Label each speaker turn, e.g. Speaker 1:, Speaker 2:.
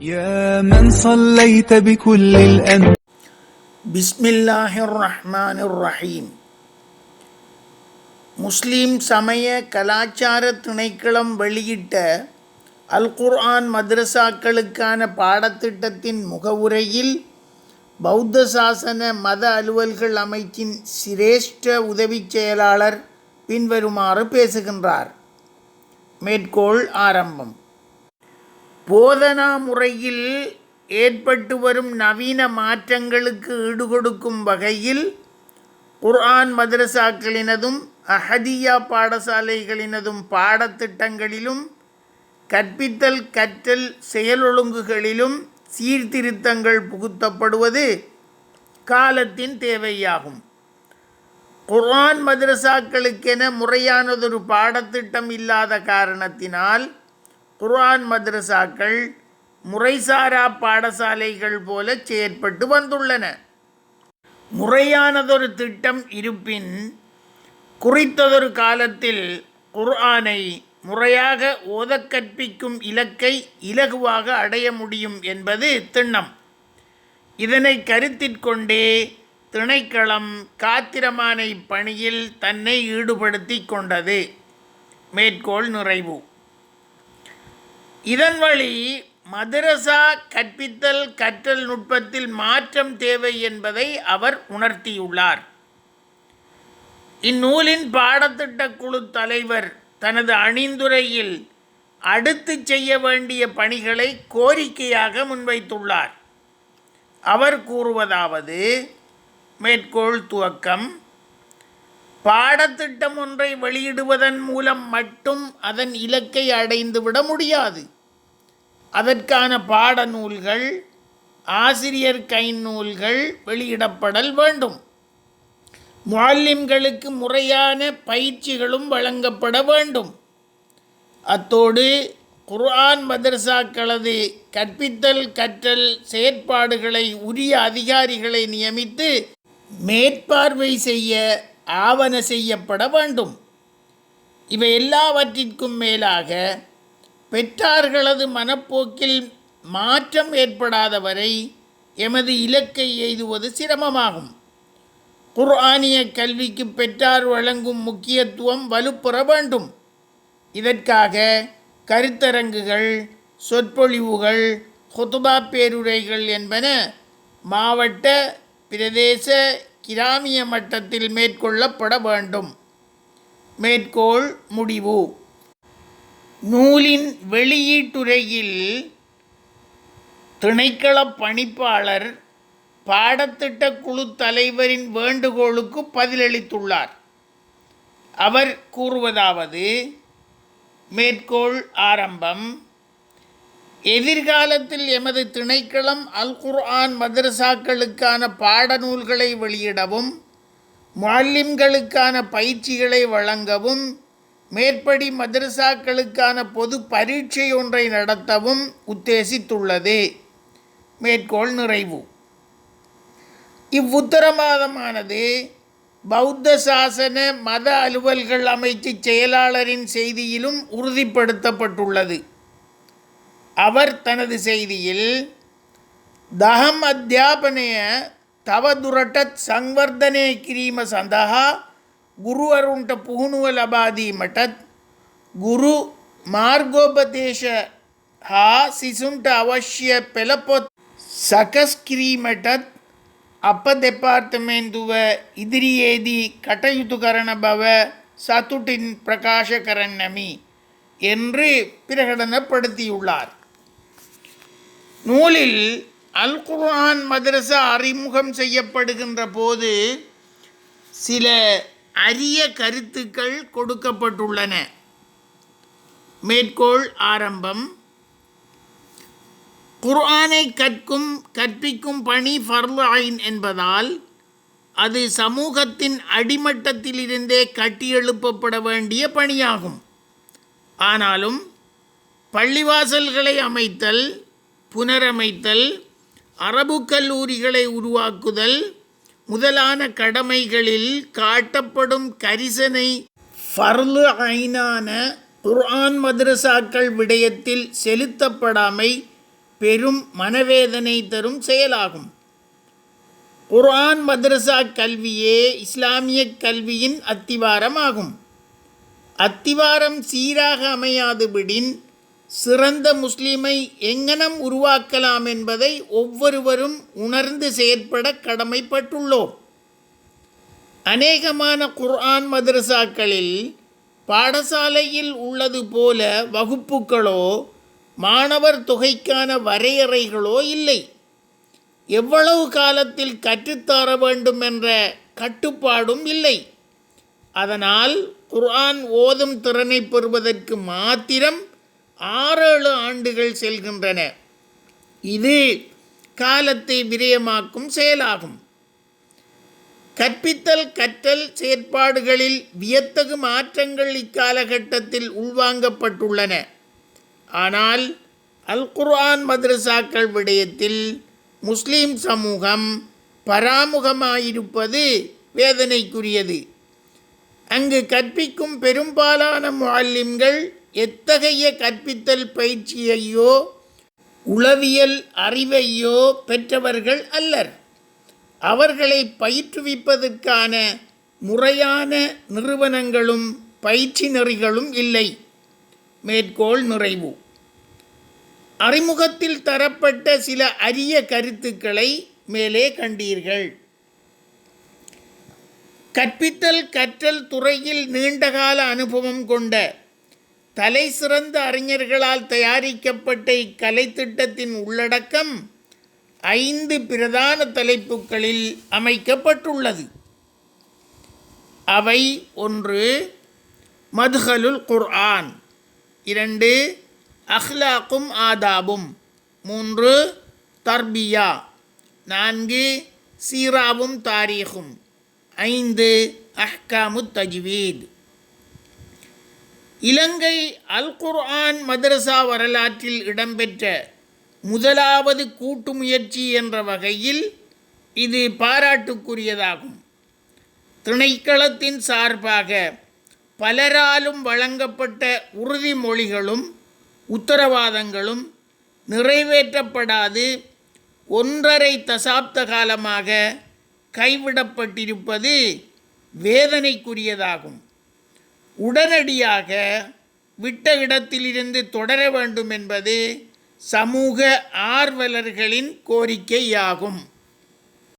Speaker 1: يا من صليت بكل الأن
Speaker 2: بسم الله الرحمن الرحيم. முஸ்லீம் சமய கலாச்சார திணைக்களம் வெளியிட்ட அல் குர்ஆன் மதரசாக்களுக்கான பாடத்திட்டத்தின் முகவுரையில் பௌத்த சாசன மத அலுவல்கள் அமைச்சின் சிரேஷ்ட உதவி செயலாளர் பின்வருமாறு பேசுகின்றார் மேற்கோள் ஆரம்பம் போதனா முறையில் ஏற்பட்டு வரும் நவீன மாற்றங்களுக்கு ஈடுகொடுக்கும் வகையில் குர்ஆன் மதரசாக்களினதும் அஹதியா பாடசாலைகளினதும் பாடத்திட்டங்களிலும் கற்பித்தல் கற்றல் செயலொழுங்குகளிலும் சீர்திருத்தங்கள் புகுத்தப்படுவது காலத்தின் தேவையாகும். குர்ஆன் மதரசாக்களுக்கென முறையானதொரு பாடத்திட்டம் இல்லாத காரணத்தினால் குர்ஆன் மதரசாக்கள் முறைசாரா பாடசாலைகள் போல செயற்பட்டு வந்துள்ளன. முறையானதொரு திட்டம் இருப்பின் குறித்ததொரு காலத்தில் குர்ஆனை முறையாக ஓதக் கற்பிக்கும் இலக்கை இலகுவாக அடைய முடியும் என்பது திண்ணம். இதனை கருத்திற்கொண்டே திணைக்களம் காத்திரமான இப்பணியில் தன்னை ஈடுபடுத்தி கொண்டது. மேற்கோள் நிறைவு இதன் வழி மதரசா கற்பித்தல் கற்றல் நுட்பத்தில் மாற்றம் தேவை என்பதை அவர் உணர்த்தியுள்ளார். இந்நூலின் பாடத்திட்ட குழு தலைவர் தனது அணிந்துரையில் அடுத்து செய்ய வேண்டிய பணிகளை கோரிக்கையாக முன்வைத்துள்ளார். அவர் கூறுவதாவது மேற்கோள் துவக்கம் பாடத்திட்டம் ஒன்றை வெளியிடுவதன் மூலம் மட்டும் அதன் இலக்கை அடைந்துவிட முடியாது. அதற்கான பாடநூல்கள் ஆசிரியர் கை நூல்கள் வெளியிடப்படல் வேண்டும். முஅல்லிம்களுக்கு முறையான பயிற்சிகளும் வழங்கப்பட வேண்டும். அத்தோடு குர்ஆன் மதர்சாக்களது கற்பித்தல் கற்றல் செயற்பாடுகளை உரிய அதிகாரிகளை நியமித்து மேற்பார்வை செய்ய ஆவண செய்யப்பட வேண்டும். இவை எல்லாவற்றிற்கும் மேலாக பெற்றார்களது மனப்போக்கில் மாற்றம் ஏற்படாத வரை எமது இலக்கை எய்துவது சிரமமாகும். குர்ஆனிய கல்விக்கு பெற்றார் வழங்கும் முக்கியத்துவம் வலுப்பெற வேண்டும். இதற்காக கருத்தரங்குகள் சொற்பொழிவுகள் ஹொதுபா பேருரைகள் என்பன மாவட்ட பிரதேச கிராமிய மட்டத்தில் மேற்கொள்ளப்பட வேண்டும். மேற்கோள் முடிவு. நூலின் வெளியீட்டுரையில் திணைக்கள பணிப்பாளர் பாடத்திட்ட குழு தலைவரின் வேண்டுகோளுக்கு பதிலளித்துள்ளார். அவர் கூறுவதாவது மேற்கோள் ஆரம்பம் எதிர்காலத்தில் எமது திணைக்களம் அல் குர்ஆன் மதரசாக்களுக்கான பாடநூல்களை வெளியிடவும் முஅல்லிம்களுக்கான பயிற்சிகளை வழங்கவும் மேற்படி மதரசாக்களுக்கான பொது பரீட்சை ஒன்றை நடத்தவும் உத்தேசித்துள்ளது. மேற்கோள் நிறைவு. இவ்வுத்தரவாதமானது பௌத்த சாசன மத அலுவல்கள் அமைச்சு செயலாளரின் செய்தியிலும் உறுதிப்படுத்தப்பட்டுள்ளது. அவர் தனது செய்தியில் தகம் அத்தியாபனைய தவதுரட்ட சங்வர்தனே கிரீம சந்தகா ಗುರುವರುಂಟ ಪುಹುಣುವ ಲಬಾದಿ ಮಠತ್ ಗುರು ಮಾರ್ಗೋಪದೇಶ ಹಾ ಸಿಸುಂಟ ಅವಶ್ಯ ಪೆಲಪೊತ್ ಸಕಸ್ಕ್ರೀ ಮಠತ್ ಅಪ್ಪ ದೆಪಾರ್ತಮೆಂದುವ ಇದಿರಿಯೇದಿ ಕಟಯುತುಕರಣ ಭವ சத்துட்டின் பிரகாஷகரண்ணமி என்று பிரகடனப்படுத்தியுள்ளார் நூலில் அல் குர்ஆன் மதரசா அறிமுகம் செய்யப்படுகின்ற போது சில அரிய கருத்துக்கள் கொடுக்கப்பட்டுள்ளன. மேற்கோள் ஆரம்பம். குர்ஆனை கற்கும் கற்பிக்கும் பணி ஃபர்லாயின் என்பதால் அது சமூகத்தின் அடிமட்டத்திலிருந்தே கட்டியெழுப்பப்பட வேண்டிய பணியாகும். ஆனாலும் பள்ளிவாசல்களை அமைத்தல் புனரமைத்தல் அரபு கல்லூரிகளை உருவாக்குதல் முதலான கடமைகளில் காட்டப்படும் கரிசனை ஃபர்லு ஐனான குர்ஆன் மதரசாக்கள் விடயத்தில் செலுத்தப்படாமை பெரும் மனவேதனை தரும் செயலாகும். குர்ஆன் மதரசா கல்வியே இஸ்லாமிய கல்வியின் அத்திவாரமாகும். அத்திவாரம் சீராக அமையாதுபிடின் சிறந்த முஸ்லீமை எங்கனம் உருவாக்கலாம் என்பதை ஒவ்வொருவரும் உணர்ந்து செயற்பட கடமைப்பட்டுள்ளோம். அநேகமான குர்ஆன் மதரசாக்களில் பாடசாலையில் உள்ளது போல வகுப்புகளோ மாணவர் தொகைக்கான வரையறைகளோ இல்லை. எவ்வளவு காலத்தில் கற்றுத்தர வேண்டும் என்ற கட்டுப்பாடும் இல்லை. அதனால் குர்ஆன் ஓதும் திறனை பெறுவதற்கு மாத்திரம் ஆறேழு ஆண்டுகள் செல்கின்றன. இது காலத்தை விரயமாக்கும் செயலாகும். கற்பித்தல் கற்றல் செயற்பாடுகளில் வியத்தகு மாற்றங்கள் இக்காலகட்டத்தில் உள்வாங்கப்பட்டுள்ளன. ஆனால் அல் குர்ஆன் மதரசாக்கள் விடயத்தில் முஸ்லீம் சமூகம் பராமுகமாயிருப்பது வேதனைக்குரியது. அங்கு கற்பிக்கும் பெரும்பாலான முல்லிம்கள் எத்தகைய கற்பித்தல் பயிற்சியையோ உளவியல் அறிவையோ பெற்றவர்கள் அல்லர். அவர்களை பயிற்றுவிப்பதற்கான முறையான நிறுவனங்களும் பயிற்சி நெறிகளும் இல்லை. மேற்கோள் நிறைவு அறிமுகத்தில் தரப்பட்ட சில அரிய கருத்துக்களை மேலே கண்டீர்கள். கற்பித்தல் கற்றல் துறையில் நீண்டகால அனுபவம் கொண்ட தலை சிறந்த அறிஞர்களால் தயாரிக்கப்பட்ட இக்கலைத்திட்டத்தின் உள்ளடக்கம் ஐந்து பிரதான தலைப்புகளில் அமைக்கப்பட்டுள்ளது. அவை ஒன்று மதுஹலுல் குர்ஆன். இரண்டு அஹ்லாக்கும் ஆதாபும். மூன்று தர்பியா. நான்கு சீராவும் தாரீகும். ஐந்து அஹ்காமு தஜ்வீத். இலங்கை அல் குர்ஆன் மதரசா வரலாற்றில் இடம்பெற்ற முதலாவது கூட்டு முயற்சி என்ற வகையில் இது பாராட்டுக்குரியதாகும். திணைக்களத்தின் சார்பாக பலராலும் வழங்கப்பட்ட உறுதிமொழிகளும் உத்தரவாதங்களும் நிறைவேற்றப்படாது ஒன்றரை தசாப்த காலமாக கைவிடப்பட்டிருப்பது வேதனைக்குரியதாகும். உடனடியாக விட்ட இடத்திலிருந்து தொடர வேண்டும் என்பது சமூக ஆர்வலர்களின் கோரிக்கையாகும்.